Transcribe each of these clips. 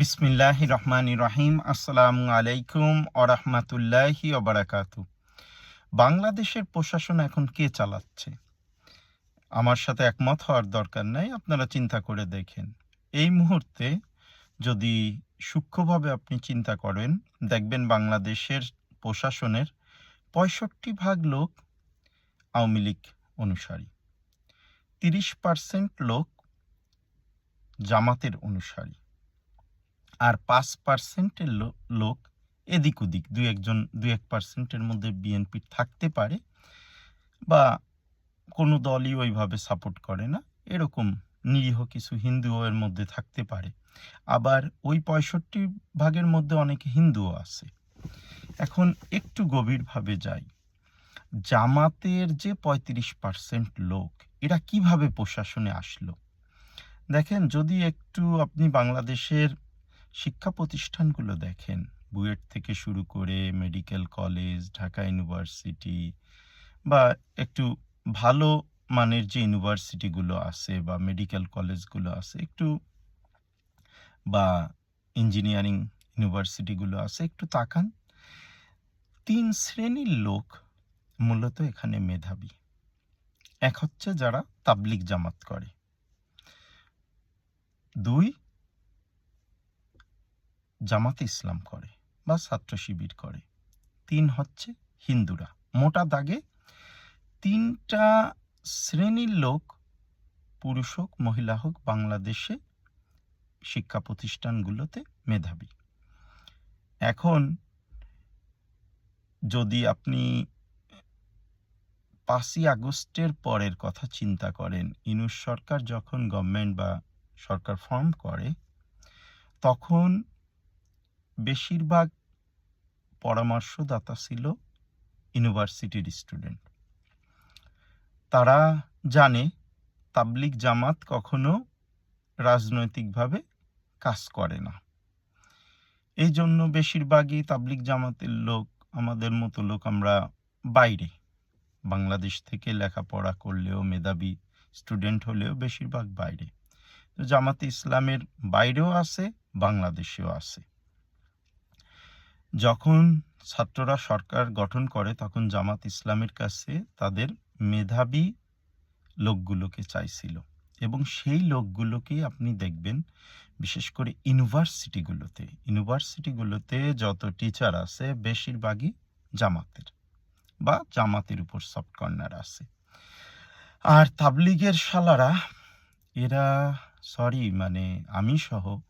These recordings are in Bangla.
বিসমিল্লাহ রহমান রহিম। আসসালামু আলাইকুম আরহামাতুল্লাহি ওবরাকাতু বাংলাদেশের প্রশাসন এখন কে চালাচ্ছে? আমার সাথে একমত হওয়ার দরকার নাই, আপনারা চিন্তা করে দেখেন। এই মুহূর্তে যদি সূক্ষ্মভাবে আপনি চিন্তা করেন, দেখবেন বাংলাদেশের প্রশাসনের পঁয়ষট্টি ভাগ লোক আওয়ামী লীগ অনুসারী, তিরিশ পার্সেন্ট লোক জামাতের অনুসারী। আর পাঁচ পার্সেন্টের লোক এদিক ওদিক দুই একজন দুই এক পার্সেন্টের মধ্যে বিএনপি থাকতে পারে বা কোনো দলই ওইভাবে সাপোর্ট করে না। এরকম নিরীহ কিছু হিন্দুও এর মধ্যে থাকতে পারে। আবার ওই পঁয়ষট্টি ভাগের মধ্যে অনেক হিন্দুও আছে। এখন একটু গভীরভাবে যাই। জামাতের যে পঁয়ত্রিশ পার্সেন্ট লোক, এরা কীভাবে প্রশাসনে আসলো? দেখেন, যদি একটু আপনি বাংলাদেশের শিক্ষা প্রতিষ্ঠানগুলো দেখেন। বুয়েট থেকে শুরু করে মেডিকেল কলেজ, ঢাকা ইউনিভার্সিটি বা একটু ভালো মানের যে ইউনিভার্সিটিগুলো আছে বা মেডিকেল কলেজগুলো আছে, একটু বা ইঞ্জিনিয়ারিং ইউনিভার্সিটিগুলো আছে, একটু তাকান। তিন শ্রেণির লোক মূলত এখানে মেধাবী। এক হচ্ছে যারা তাবলিক জামাত করে। দুই জামাতে ইসলাম করে বা ছাত্র শিবির করে। তিন হচ্ছে হিন্দুরা। মোটা দাগে তিনটা শ্রেণির লোক পুরুষ হোক, মহিলা হোক, বাংলাদেশে শিক্ষা প্রতিষ্ঠানগুলোতে মেধাবী। এখন যদি আপনি পাঁচই আগস্টের পরের কথা চিন্তা করেন, ইনুস সরকার যখন গভর্নমেন্ট বা সরকার ফর্ম করে, তখন বেশিরভাগ পরামর্শদাতা ছিল ইউনিভার্সিটির স্টুডেন্ট। তারা জানে তাবলিক জামাত কখনো রাজনৈতিকভাবে কাজ করে না। এই জন্য বেশিরভাগই তাবলিক জামাতের লোক, আমাদের মতো লোক আমরা বাইরে, বাংলাদেশ থেকে লেখাপড়া করলেও মেধাবী স্টুডেন্ট হলেও বেশিরভাগ বাইরে। তো জামাতে ইসলামের বাইরেও আছে, বাংলাদেশেও আছে। যখন ছাত্ররা সরকার গঠন করে, তখন জামাত ইসলামের কাছে তাদের মেধাবী লোকগুলোকে চাইছিল। এবং সেই লোকগুলোকেই আপনি দেখবেন, বিশেষ করে ইউনিভার্সিটিগুলোতে। ইউনিভার্সিটিগুলোতে যত টিচার আছে, বেশিরভাগই জামাতের বা জামাতের উপর সফট কর্নার আছে। আর তাবলিগের শালারা, এরা, সরি মানে আমি সহ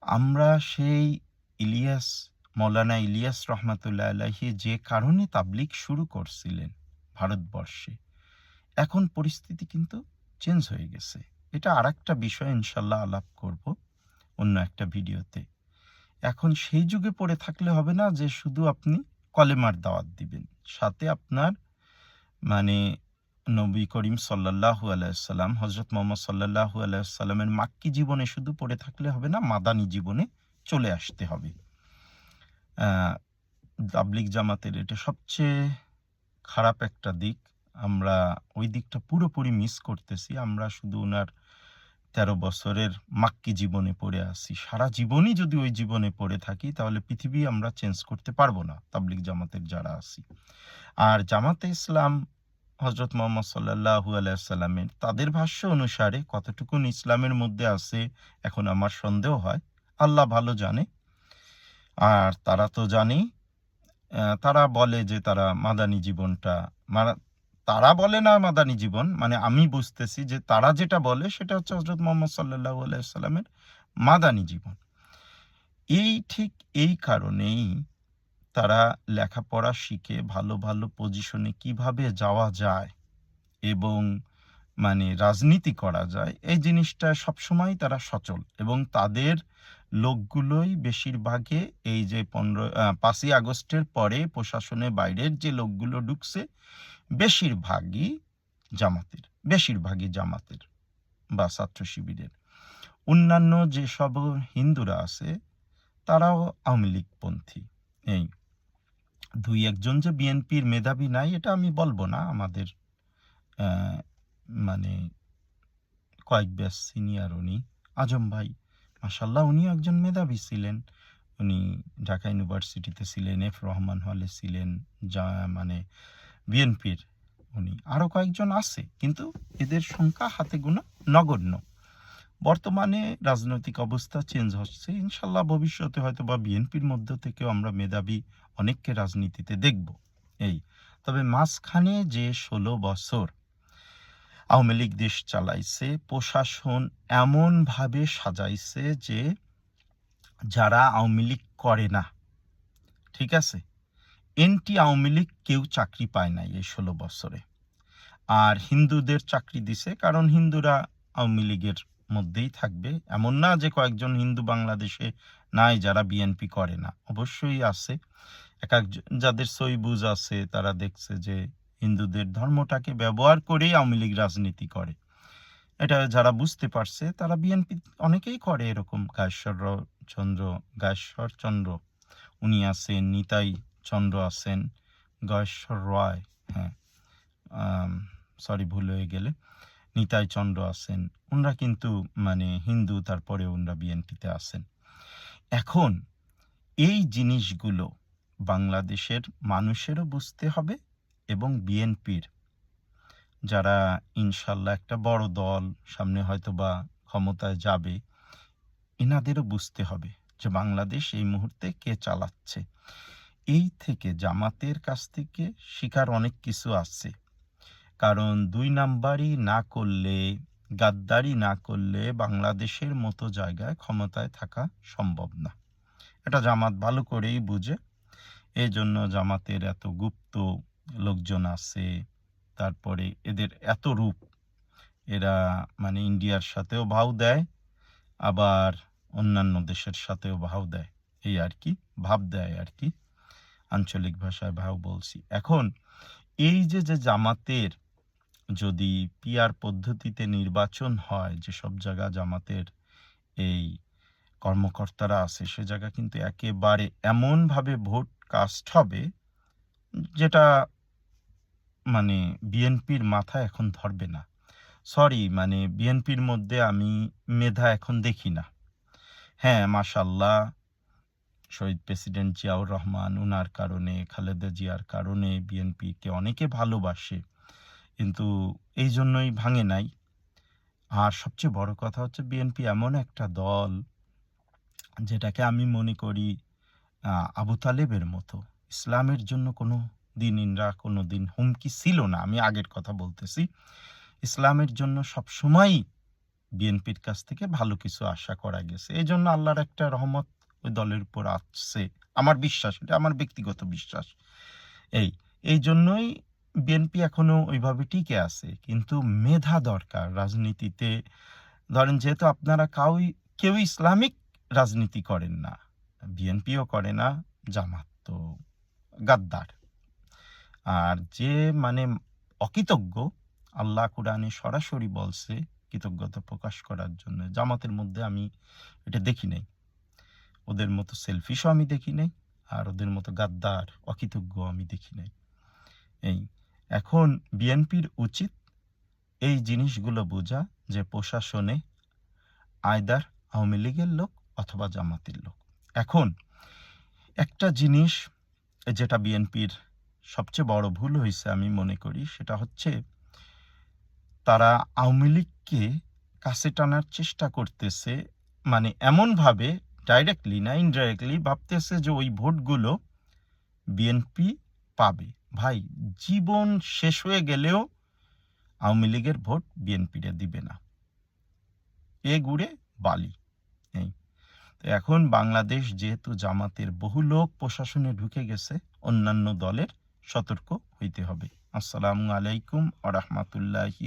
আমরা সেই ইলিয়াস মৌলানা ইলিয়াস রহমাতুল্লাহ আলাহি যে কারণে তাবলিক শুরু করছিলেন ভারতবর্ষে, এখন পরিস্থিতি কিন্তু চেঞ্জ হয়ে গেছে। এটা আর একটা বিষয় ইনশাল্লাহ আলাপ করব অন্য একটা ভিডিওতে। এখন সেই যুগে পড়ে থাকলে হবে না যে শুধু আপনি কলেমার দাওয়াত দিবেন, সাথে আপনার মানে নবী করিম সাল্লাহু আলাইসাল্লাম হজরত মোহাম্মদ সাল্লাহু আলাইসাল্লামের মাক্কি জীবনে শুধু পড়ে থাকলে হবে না, মাদানী জীবনে চলে আসতে হবে। তাবলিক জামাতের এটা সবচেয়ে খারাপ একটা দিক। আমরা ওই দিকটা পুরোপুরি মিস করতেছি। আমরা শুধু ওনার তেরো বছরের মাক্কি জীবনে পড়ে আসি সারা জীবনই যদি ওই জীবনে পড়ে থাকি, তাহলে পৃথিবী আমরা চেঞ্জ করতে পারব না তাবলিক জামাতের যারা আছি। আর জামাতে ইসলাম হজরত মোহাম্মদ সাল্লাহু আলাইসাল্লামের তাদের ভাষ্য অনুসারে কতটুকুন ইসলামের মধ্যে আছে, এখন আমার সন্দেহ হয়। আল্লাহ ভালো জানে। আর তারা তো জানি তারা বলে যে তারা মাদানী জীবনটা তারা বলে না মাদানী জীবন মানে আমি বুঝতেছি যে তারা যেটা বলে সেটা হচ্ছে হজরত মোহাম্মদ সাল্লাহ আলাইসাল্লামের মাদানী জীবন। এই ঠিক এই কারণেই তারা লেখাপড়া শিখে ভালো ভালো পজিশনে কীভাবে যাওয়া যায় এবং মানে রাজনীতি করা যায়, এই জিনিসটা সবসময় তারা সচল এবং তাদের লোকগুলোই বেশিরভাগে এই যে পনেরো পাঁচই আগস্টের পরে প্রশাসনের বাইরের যে লোকগুলো ঢুকছে, বেশিরভাগই জামাতের বেশিরভাগই জামাতের বা ছাত্র শিবিরের। অন্যান্য যেসব হিন্দুরা আছে, তারাও আওয়ামী লীগপন্থী। এই দুই একজন যে বিএনপির মেধাবী নাই, এটা আমি বলব না, আমাদের মানে কয়েক ব্যাস সিনিয়র উনি। আজম ভাই মাসাল্লাহ উনি একজন মেধাবী ছিলেন। উনি ঢাকা ইউনিভার্সিটিতে ছিলেন, এফ রহমান হলে ছিলেন যা মানে বিএনপির উনি। আরও কয়েকজন আছে, কিন্তু এদের সংখ্যা হাতে গোনা নগণ্য। বর্তমানে রাজনৈতিক অবস্থা চেঞ্জ হচ্ছে। ইনশাল্লাহ ভবিষ্যতে হয়তো বা বিএনপির মধ্য থেকেও আমরা মেধাবী অনেককে রাজনীতিতে দেখব। এই, তবে মাঝখানে যে ষোলো বছর আওয়ামী লীগ দেশ চালাইছে, প্রশাসন এমনভাবে সাজাইছে যে যারা আওয়ামী লীগ করে না, ঠিক আছে? এনটি আওয়ামী লীগ কেউ চাকরি পায় নাই এই ষোলো বছরে। আর হিন্দুদের চাকরি দিছে, কারণ হিন্দুরা আওয়ামী লীগের মধ্যেই থাকবে। এমন না যে কয়েকজন হিন্দু বাংলাদেশে নাই যারা বিএনপি করে না, অবশ্যই আছে। এক একজন, যাদের সই আছে, তারা দেখছে যে হিন্দুদের ধর্মটাকে ব্যবহার করেই আওয়ামী লীগ রাজনীতি করে। এটা যারা বুঝতে পারছে, তারা বিএনপি অনেকেই করে এরকম গায়েশ্বর চন্দ্র গায়েশ্বর চন্দ্র উনি আছেন, নিতাই চন্দ্র আছেন গয়েশ্বর রয় হ্যাঁ সরি ভুল হয়ে গেলে। নিতাই চন্দ্র আছেন ওনারা কিন্তু মানে হিন্দু তারপরে ওনারা বিএনপিতে আছেন। এখন এই জিনিসগুলো বাংলাদেশের মানুষেরও বুঝতে হবে এবং বিএনপির, যারা ইনশাল্লাহ একটা বড় দল, সামনে হয়তো বা ক্ষমতায় যাবে, এনাদেরও বুঝতে হবে যে বাংলাদেশ এই মুহূর্তে কে চালাচ্ছে। এই থেকে জামাতের কাছ থেকে শিকার অনেক কিছু আছে। কারণ দুই নাম্বারই না করলে, গাদ্দারি না করলে বাংলাদেশের মতো জায়গায় ক্ষমতায় থাকা সম্ভব না। এটা জামাত ভালো করেই বুঝে এই জন্য জামাতের এত গুপ্ত লোকজন আছে তারপরে এদের এত রূপ, এরা মানে ইন্ডিয়ার সাথেও ভাও দেয়, আবার অন্যান্য দেশের সাথেও ভাও দেয়। এই আর কি, ভাব দেয় আর কি। আঞ্চলিক ভাষায় ভাও বলছি। এখন এই যে যে জামাতের যদি পিয়ার পদ্ধতিতে নির্বাচন হয়, যে সব জায়গা জামাতের এই কর্মকর্তারা আছে, সে জায়গা কিন্তু একেবারে এমনভাবে ভোট কাস্ট হবে, যেটা মানে বিএনপির মাথা এখন ধরবে না। সরি মানে বিএনপির মধ্যে আমি মেধা এখন দেখি না। হ্যাঁ মাশাল্লাহ শহীদ প্রেসিডেন্ট জিয়াউর রহমান, উনার কারণে, খালেদা জিয়ার কারণে বিএনপিকে অনেকে ভালোবাসে। কিন্তু এই জন্যই ভাঙে নাই। আর সবচেয়ে বড় কথা হচ্ছে বিএনপি এমন একটা দল যেটাকে আমি মনে করি আবু তালেবের মতো। ইসলামের জন্য কোনো দিন ইনরা কোনো দিন হুমকি ছিল না। আমি আগের কথা বলতেছি। ইসলামের জন্য সব সময়ই বিএনপির কাছ থেকে ভালো কিছু আশা করা গেছে। এই জন্য আল্লাহর একটা রহমত ওই দলের উপর আসছে। আমার বিশ্বাস, এটা আমার ব্যক্তিগত বিশ্বাস। এই এই জন্যই বিএনপি এখনও ওইভাবে টিকে আছে। কিন্তু মেধা দরকার রাজনীতিতে। ধরেন যেহেতু আপনারা কাউই, কেউ ইসলামিক রাজনীতি করেন না। বিএনপিও করে না, জামাত তো গাদ্দার। আর যে মানে অকৃতজ্ঞ, আল্লাহ কোরআনে সরাসরি বলছে কৃতজ্ঞতা প্রকাশ করার জন্য। জামাতের মধ্যে আমি এটা দেখি নাই। ওদের মতো সেলফিশও আমি দেখি নাই আর ওদের মতো গাদ্দার, অকৃতজ্ঞ আমি দেখি নাই। এই, এখন বিএনপির উচিত এই জিনিসগুলো বোঝা যে প্রশাসনে আয়দার আওয়ামী লীগের লোক অথবা জামাতের লোক। এখন একটা জিনিস যেটা বিএনপির সবচেয়ে বড় ভুল হয়েছে আমি মনে করি, সেটা হচ্ছে তারা আওয়ামী লীগকে কাছে টানার চেষ্টা করতেছে মানে এমনভাবে ডাইরেক্টলি না ইনডাইরেক্টলি ভাবতেছে যে ওই ভোটগুলো বিএনপি পাবে। ভাই, জীবন শেষ হয়ে গেলেও আওয়ামী লীগের ভোট বিএনপিরে দিবে না। এ গুড়ে বালি। এই। তো এখন বাংলাদেশ যেহেতু জামাতের বহু লোক প্রশাসনে ঢুকে গেছে, অন্যান্য দলের সতর্ক হইতে হবে। আসসালামু আলাইকুম আ রহমতুল্লাহি